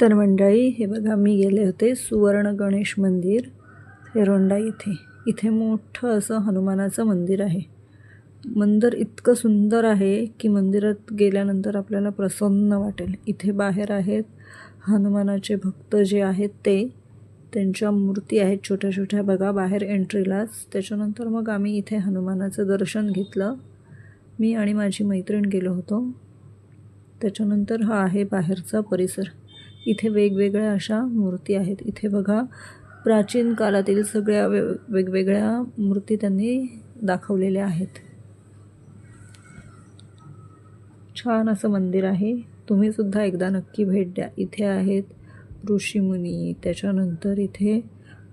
तर मंडळी हे बघा मी गेले होते सुवर्ण गणेश मंदिर. हेरोंडा इथे. इथे मोठं असं हनुमानाचं मंदिर आहे. मंदिर इतकं सुंदर आहे की मंदिरात गेल्यानंतर आपल्याला प्रसन्न वाटेल. इथे बाहेर आहेत हनुमानाचे भक्त जे आहेत ते. त्यांच्या मूर्ती आहेत छोट्या छोट्या. बघा बाहेर एंट्रीलाच. त्याच्यानंतर मग आम्ही इथे हनुमानाचं दर्शन घेतलं. मी आणि माझी मैत्रीण गेलो होतो. त्याच्यानंतर हा आहे बाहेरचा परिसर. इथे वेगवेगळ्या अशा मूर्ती आहेत. इथे बघा प्राचीन काळातील सगळ्या वे वेगवेगळ्या मूर्ती त्यांनी दाखवलेल्या आहेत. छान असं मंदिर आहे. तुम्ही सुद्धा एकदा नक्की भेट द्या. इथे आहेत ऋषीमुनी त्याच्यानंतर इथे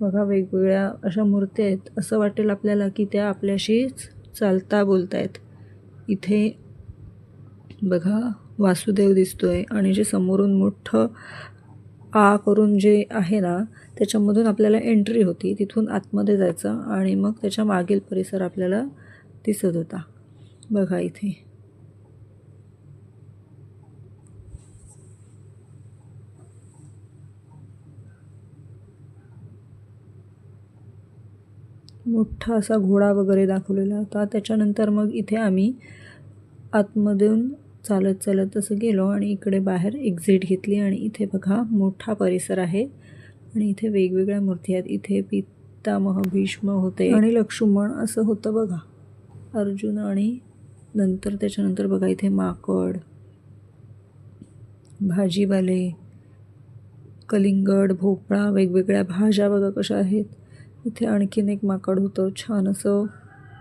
बघा वेगवेगळ्या अशा मूर्ती आहेत. असं वाटेल आपल्याला की त्या आपल्याशीच चालता बोलत आहेत इथे बघा वासुदेव दिसतोय आणि जे समोरून मोठं आ करून जे आहे ना त्याच्यामधून आपल्याला एंट्री होती. तिथून आतमध्ये जायचं आणि मग त्याच्या मागील परिसर आपल्याला दिसत होता. बघा इथे. मोठा असा घोडा वगैरे दाखवलेला होता. त्याच्यानंतर मग इथे आम्ही आतमधून चालत चालत असं गेलो आणि इकडे बाहेर एक्झिट घेतली आणि इथे बघा मोठा परिसर आहे. आणि इथे वेगवेगळ्या मूर्ती आहेत. इथे पितामह भीष्म होते आणि लक्ष्मण असं होतं बघा. अर्जुन आणि नंतर त्याच्यानंतर बघा इथे माकड भाजीवाले कलिंगड भोपळा वेगवेगळ्या भाज्या बघा कशा आहेत. इथे आणखीन एक माकड होतं. छान असं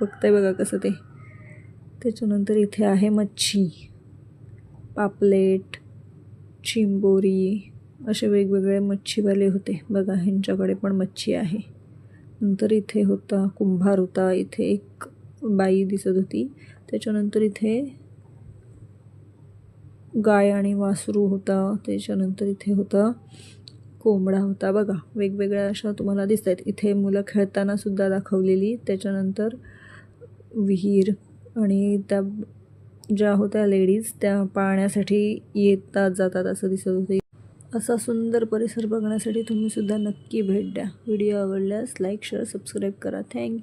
बघताय बघा कसं ते. त्याच्यानंतर इथे आहे मच्छी. पापलेट चिंबोरी असे वेगवेगळे मच्छीवाले होते. बघा ह्यांच्याकडे पण मच्छी आहे. नंतर इथे होता कुंभार होता इथे एक बाई दिसत होती. त्याच्यानंतर इथे गाय आणि वासरू होता. त्याच्यानंतर इथे होता कोंबडा होता. बघा वेगवेगळ्या अशा तुम्हाला दिसत आहेत. इथे मुलं खेळताना सुद्धा दाखवलेली. त्याच्यानंतर विहीर आणि त्या ज्या होत्या लेडीज त्या पाहण्यासाठी येतात जातात असं दिसत होते. असा सुंदर परिसर बघण्यासाठी तुम्ही सुद्धा नक्की भेट द्या. व्हिडिओ आवडल्यास लाईक शेअर सबस्क्राईब करा. Thank you.